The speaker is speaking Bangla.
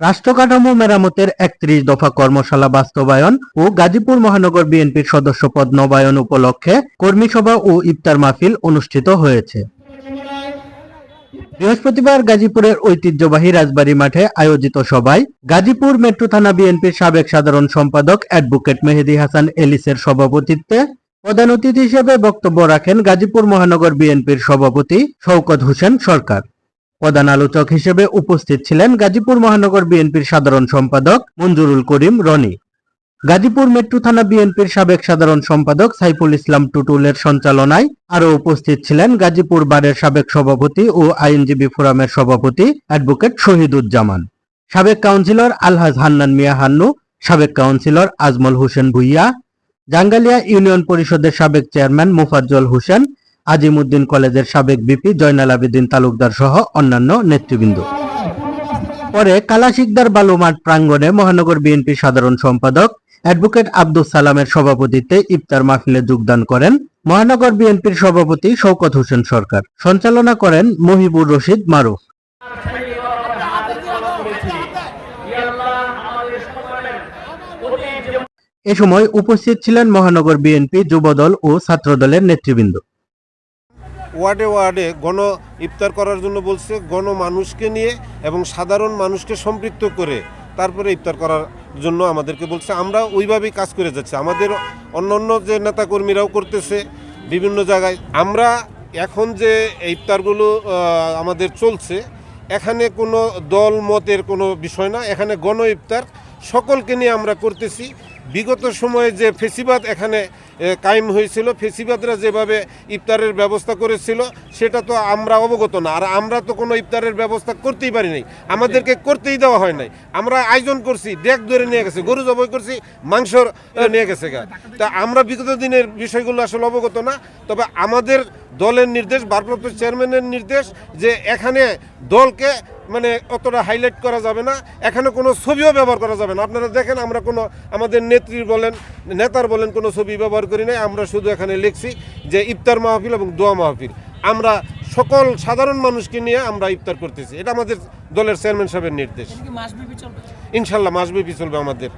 রাষ্ট্রকাঠামো মেরামতের একত্রিশ দফা কর্মশালা বাস্তবায়ন ও গাজীপুর মহানগর বিএনপির সদস্য পদ নবায়ন উপলক্ষে কর্মী সভা ও ইফতার মাহফিল অনুষ্ঠিত হয়েছে। বৃহস্পতিবার গাজীপুরের ঐতিহ্যবাহী রাজবাড়ী মাঠে আয়োজিত সভায় গাজীপুর মেট্রো থানা বিএনপির সাবেক সাধারণ সম্পাদক অ্যাডভোকেট মেহেদী হাসান এলিসের সভাপতিত্বে প্রধান অতিথি হিসেবে বক্তব্য রাখেন গাজীপুর মহানগর বিএনপির সভাপতি শওকত হোসেন সরকার। প্রধান আলোচক হিসেবে উপস্থিত ছিলেন গাজীপুর মহানগর বিএনপির সাধারণ সম্পাদক মঞ্জুরুল করিম রনি। গাজীপুর মেট্রো থানা বিএনপির সাবেক সাধারণ সম্পাদক সাইফুল ইসলাম টুটুলের সঞ্চালনায় আরও উপস্থিত ছিলেন গাজীপুর বারের সাবেক সভাপতি ও আইনজীবী ফোরামের সভাপতি অ্যাডভোকেট শহীদুজ্জামান। সাবেক কাউন্সিলর আলহাজ হান্নান মিয়া হান্নু, সাবেক কাউন্সিলর আজমল হোসেন ভুইয়া জাঙ্গালিয়া ইউনিয়ন পরিষদের সাবেক চেয়ারম্যান মুফাজ্জল হোসেন, আজিমুদ্দিন কলেজের সাবেক বিপি জয়নাল আবেদিন তালুকদার সহ অন্যান্য নেতৃবৃন্দ। পরে কালাশিকদার বালুমাঠ প্রাঙ্গণে মহানগর বিএনপি সাধারণ সম্পাদক অ্যাডভোকেট আব্দুল সালামের সভাপতিত্বে ইফতার মাহফিলে যোগদান করেন মহানগর বিএনপির সভাপতি শওকত হোসেন সরকার। সঞ্চালনা করেন মহিবুর রশিদ মারুফ। এ সময় উপস্থিত ছিলেন মহানগর বিএনপি যুবদল ও ছাত্রদলের নেতৃবৃন্দ। ওয়ার্ডে ওয়ার্ডে গণ ইফতার করার জন্য বলছে, গণ মানুষকে নিয়ে এবং সাধারণ মানুষকে সম্পৃক্ত করে তারপরে ইফতার করার জন্য আমাদেরকে বলছে, আমরা ওইভাবেই কাজ করে যাচ্ছি। আমাদের অন্য অন্য যে নেতাকর্মীরাও করতেছে বিভিন্ন জায়গায়। আমরা এখন যে ইফতারগুলো আমাদের চলছে, এখানে কোনো দল, মতের কোনো বিষয় না। এখানে গণ ইফতার সকলকে নিয়ে আমরা করতেছি। বিগত সময়ে যে ফেসিবাদ এখানে কায়েম হয়েছিল, ফেসিবাদরা যেভাবে ইফতারের ব্যবস্থা করেছিল, সেটা তো আমরা অবগত না। আর আমরা তো কোনো ইফতারের ব্যবস্থা করতেই পারি নাই। আমাদেরকে করতেই দেওয়া হয় নাই। আমরা আয়োজন করছি, ডেক ধরে নিয়ে গেছে, গরু জবাই করছি মাংস নিয়ে গেছে গা। তা আমরা বিগত দিনের বিষয়গুলো আসলে অবগত না। তবে আমাদের দলের নির্দেশ, ভারপ্রাপ্ত চেয়ারম্যানের নির্দেশ যে এখানে দলকে মানে অতটা হাইলাইট করা যাবে না। এখানে কোনো ছবিও ব্যবহার করা যাবে না। আপনারা দেখেন আমরা কোনো আমাদের নেত্রী বলেন নেতার বলেন কোনো ছবি ব্যবহার করি না আমরা শুধু এখানে লিখছি যে ইফতার মাহফিল এবং দোয়া মাহফিল। আমরা সকল সাধারণ মানুষকে নিয়ে আমরা ইফতার করতেছি। এটা আমাদের দলের চেয়ারম্যান সাহেবের নির্দেশ। ইনশাল্লাহ মাসব্যাপী চলবে আমাদের।